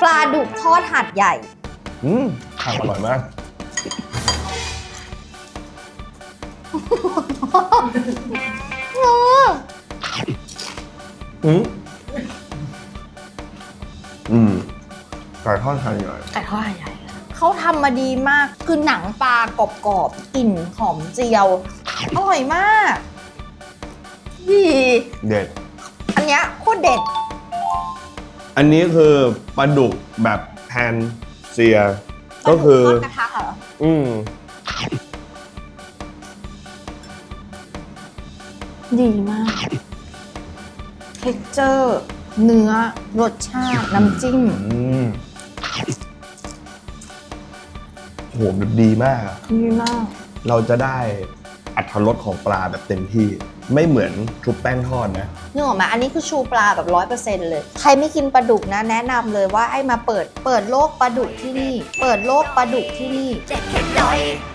ปลาดุกทอดหัดใหญ่ อืมผักอร่อยมาก อืมอืมไก่ทอดไทยใหญ่ไก่ทอดใหญ่ เขาทำมาดีมาก คือหนังปลากรอบๆกลิ่นหอมเจียว อร่อยมากดีเด็ด อันเนี้ยโคตรเด็ด อันนี้คือปลาดุกแบบแพนเซีย ก็คือปลาดุทอดกระทะเหรออืมดีมาก เท็กเจอร์ เนื้อ รสชาติ น้ำจิ้ม อืมโหแบบดีมากอะ ดีมาก เราจะได้ อัตรสของปลาแบบเต็มที่ ไม่เหมือนชุบแป้งทอดนะนึกออกไหมอันนี้คือชูปลาแบบร้อยเปอร์เซ็นต์เลย ใครไม่กินปลาดุกนะ แนะนำเลยว่าให้มาเปิดเปิดโลกปลาดุกที่นี่ เปิดโลกปลาดุกที่นี่